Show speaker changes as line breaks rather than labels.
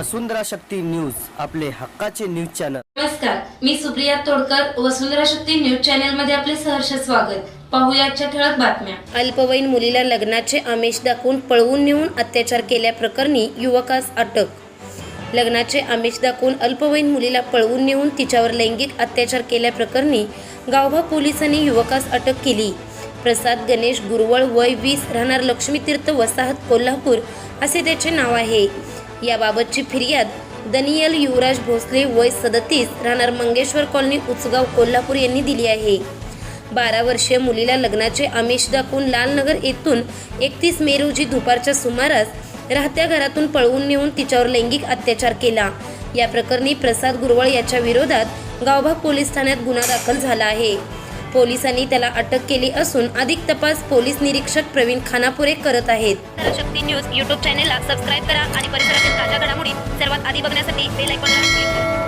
वसुंधरा Shakti news आपले हक्काचे news channel.
नमस्कार मी सुप्रिया तोडकर वसुंधरा शक्ती न्यूज चॅनलमध्ये आपले सहर्ष स्वागत. पाहूया आजच्या ठळक बातम्या.
अल्पवयीन मुलीला लग्नाचे आमिष दाखवून पळवून नेऊन अत्याचार केल्याप्रकरणी युवकास अटक. लग्नाचे आमिष दाखवून अल्पवयीन मुलीला पळवून नेऊन तिच्यावर लैंगिक अत्याचार केल्याप्रकरणी गावभा पोलिसांनी युवकास अटक केली. प्रसाद गणेश गुरवळ वय वीस राहणार लक्ष्मीतीर्थ वसाहत कोल्हापूर असे त्याचे नाव आहे. याबाबतची फिर्याद दनियल युवराज भोसले वय सदतीस राहणार मंगेश्वर कॉलनी उचगाव कोल्हापूर यांनी दिली आहे. बारा वर्षीय मुलीला लग्नाचे आमिष दाखवून लालनगर येथून एकतीस मे रोजी दुपारच्या सुमारास राहत्या घरातून पळवून नेऊन तिच्यावर लैंगिक अत्याचार केला. या प्रकरणी प्रसाद गुरवळ याच्या विरोधात गावभाग पोलीस ठाण्यात गुन्हा दाखल झाला आहे. पोलिसांनी त्याला अटक केली असून अधिक तपास पोलीस निरीक्षक प्रवीण खानापुरे करत आहेत. शक्ती न्यूज युट्यूब चॅनेलला सबस्क्राईब करा आणि अभी बघण्यासाठी बेल ऐकॉन क्लिक करा